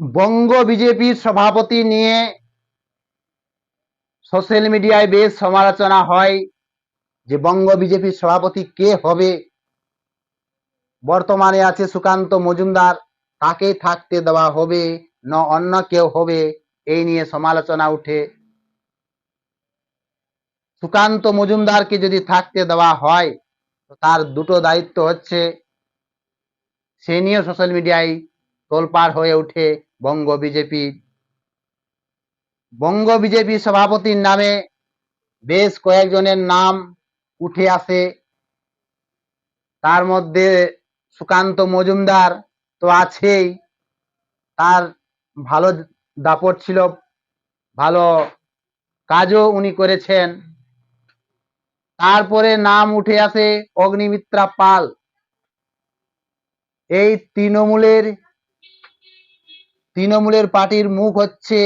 বঙ্গ বিজেপির সভাপতি নিয়ে সোশ্যাল মিডিয়ায় বেশ সমালোচনা হয় যে বঙ্গ বিজেপির সভাপতি কে হবে? বর্তমানে আছে সুকান্ত মজুমদার, তাকে থাকতে দেওয়া হবে, না অন্য কেউ হবে, এই নিয়ে সমালোচনা উঠে। সুকান্ত মজুমদারকে যদি থাকতে দেওয়া হয়, তো তার দুটো দায়িত্ব হচ্ছে, সে নিয়ে সোশ্যাল মিডিয়ায় তোলপাড় হয়ে ওঠে। বঙ্গ বিজেপি। বঙ্গ বিজেপি সভাপতির নামে বেশ কয়েকজনের নাম উঠে আসে। তার মধ্যে সুকান্ত মজুমদার তো আছেই। তার ভালো দাপট ছিল, ভালো কাজও উনি করেছেন। তারপরে নাম উঠে আসে অগ্নিমিত্রা পাল। এই তৃণমূলের তৃণমূলের পার্টির মুখ হচ্ছে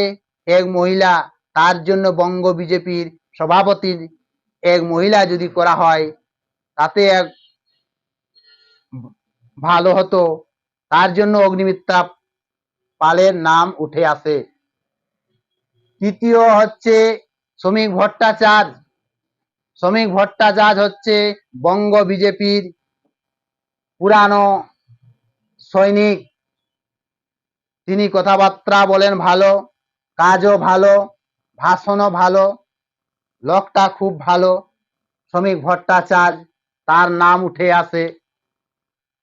এক মহিলা। তার জন্য বঙ্গ বিজেপির সভাপতির এক মহিলা যদি করা হয়, তাতে এক ভালো হতো। তার জন্য অগ্নিমিত্রা পালের নাম উঠে আসে। তৃতীয় হচ্ছে শ্রমিক ভট্টাচার্য। শ্রমিক ভট্টাচার্য হচ্ছে বঙ্গ বিজেপির পুরানো সৈনিক। তিনি কথাবার্তা বলেন ভালো, কাজও ভালো, ভাষণও ভালো, লোকটা খুব ভালো, শ্রমিক ভট্টাচার্য, তার নাম উঠে আসে।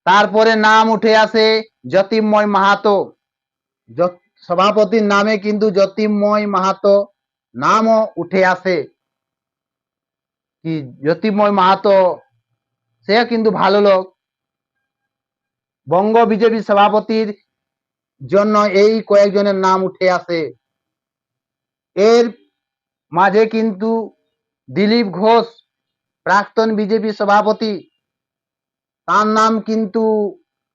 তারপরে নাম উঠে আসে জ্যোতির্ময় মাহাতো। সভাপতির নামে কিন্তু জ্যোতির্ময় মাহাতো নামও উঠে আসে। কি, জ্যোতির্ময় মাহাতো সে কিন্তু ভালো লোক। বঙ্গ বিজেপি সভাপতির জন্য এই কয়েকজনের নাম উঠে আসে। এর মাঝে কিন্তু দিলীপ ঘোষ, প্রাক্তন বিজেপি সভাপতি, তার নাম কিন্তু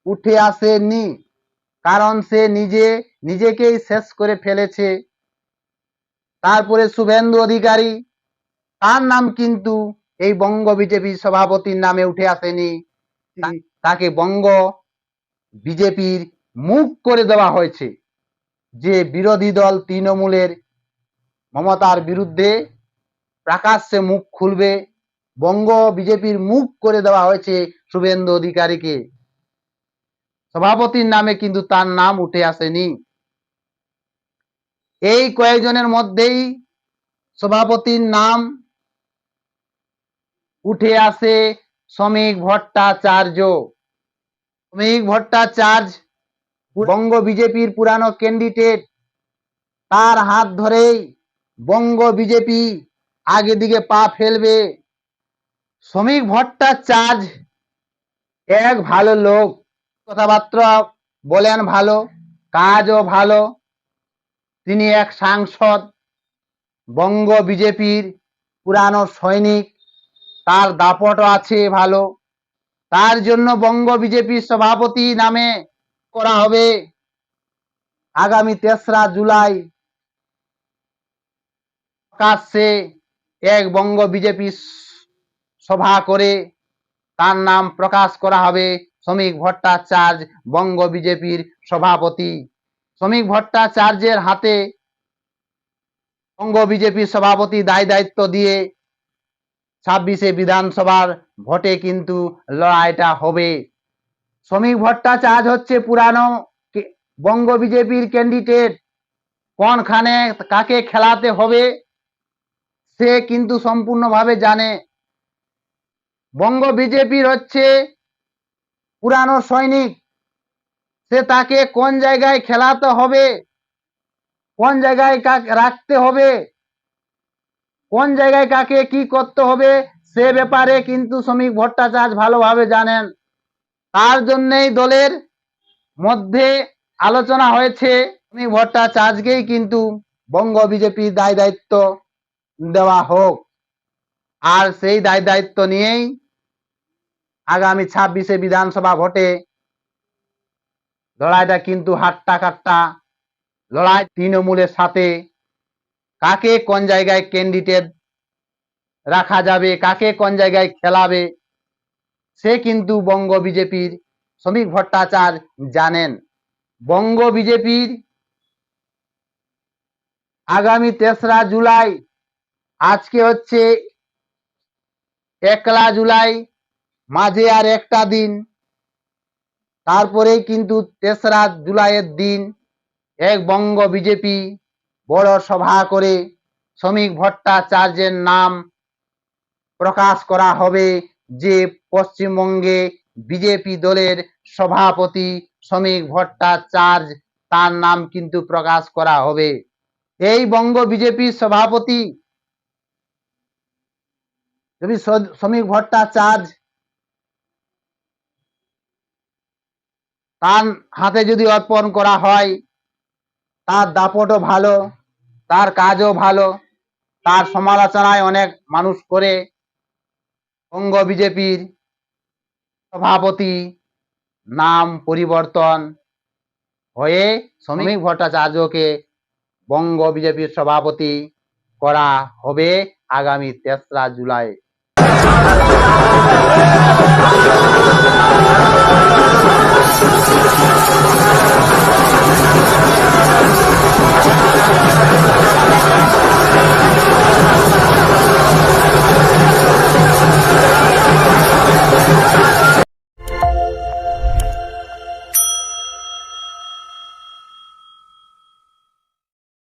উঠে আসেনি, কারণ সে নিজে, নিজেকেই শেষ করে ফেলেছে। তারপরে শুভেন্দু অধিকারী, তার নাম কিন্তু এই বঙ্গ বিজেপি সভাপতির নামে উঠে আসেনি। তাকে বঙ্গ বিজেপির মুখ করে দেওয়া হয়েছে যে বিরোধী দল তৃণমূলের মমতার বিরুদ্ধে প্রকাশ্যে মুখ খুলবে, বঙ্গ বিজেপির মুখ করে দেওয়া হয়েছে শুভেন্দু অধিকারীকে। সভাপতির নামে কিন্তু তার নাম উঠে আসেনি। এই কয়েকজনের মধ্যেই সভাপতির নাম উঠে আসে শ্রমিক ভট্টাচার্য। শ্রমিক ভট্টাচার্য বঙ্গ বিজেপির পুরানো ক্যান্ডিডেট তার হাত ধরেই বঙ্গ বিজেপি আগে দিকে পা ফেলবে। শ্রমিক ভট্টাচার্য এক ভালো লোক। কথাবার্তা বলেন ভালো, কাজও ভালো। তিনি এক সাংসদ। বঙ্গ বিজেপির পুরানো সৈনিক। তার দাপটও আছে ভালো। তার জন্য বঙ্গ বিজেপির সভাপতি নামে করা হবে। আগামী তেসরা জুলাই প্রকাশ্যে এক বঙ্গ বিজেপি সভা করে তার নাম প্রকাশ করা হবে শ্রমিক ভট্টাচার্য বঙ্গ বিজেপির সভাপতি। শ্রমিক ভট্টাচার্যের হাতে বঙ্গ বিজেপির সভাপতি দায় দায়িত্ব দিয়ে ছাব্বিশে বিধানসভার ভোটে কিন্তু লড়াইটা হবে। শ্রমিক ভট্টাচার্য হচ্ছে পুরানো বঙ্গ বিজেপির ক্যান্ডিডেট কোনখানে কাকে খেলাতে হবে, সে কিন্তু সম্পূর্ণভাবে জানে। বঙ্গ বিজেপির হচ্ছে পুরানো সৈনিক। সে তাকে কোন জায়গায় খেলাতে হবে, কোন জায়গায় কাকে রাখতে হবে, কোন জায়গায় কাকে কি করতে হবে, সে ব্যাপারে কিন্তু শ্রমিক ভট্টাচার্য ভালোভাবে জানেন। তার জন্যই দলের মধ্যে আলোচনা হয়েছে। শ্রমিক ভট্টাচার্যকেই কিন্তু বঙ্গ বিজেপি দায় দায়িত্ব দেওয়া হোক। আর সেই দায় দায়িত্ব নিয়েই আগামী ছাব্বিশে বিধানসভা ভোটে লড়াইটা কিন্তু হাট্টা কাট্টা। লড়াই তৃণমূলের সাথে কাকে কোন জায়গায় ক্যান্ডিডেট রাখা যাবে, কাকে কোন জায়গায় খেলাবে সে কিন্তু বঙ্গ বিজেপির শ্রমিক ভট্টাচার্য জানেন। বঙ্গ বিজেপির আগামী তেসরা জুলাই, আজকে হচ্ছে একলা জুলাই, মাঝে আর একটা দিন। তারপরেই কিন্তু তেসরা জুলাইয়ের দিন এক বঙ্গ বিজেপি বড় সভা করে শ্রমিক ভট্টাচার্যের নাম প্রকাশ করা হবে যে পশ্চিমবঙ্গে বিজেপি দলের সভাপতি শ্রমিক ভট্টাচার্য, তার নাম কিন্তু প্রকাশ করা হবে। এই বঙ্গ বিজেপির সভাপতি শ্রমিক ভট্টাচার্য, তার হাতে যদি অর্পণ করা হয়, তার দাপটও ভালো, তার কাজও ভালো, তার সমালোচনায় অনেক মানুষ করে বঙ্গ বিজেপির সভাপতি নাম পরিবর্তন হয়ে শ্রমিক ভট্টাচার্যকে বঙ্গ বিজেপির সভাপতি করা হবে আগামী তেসরা জুলাই।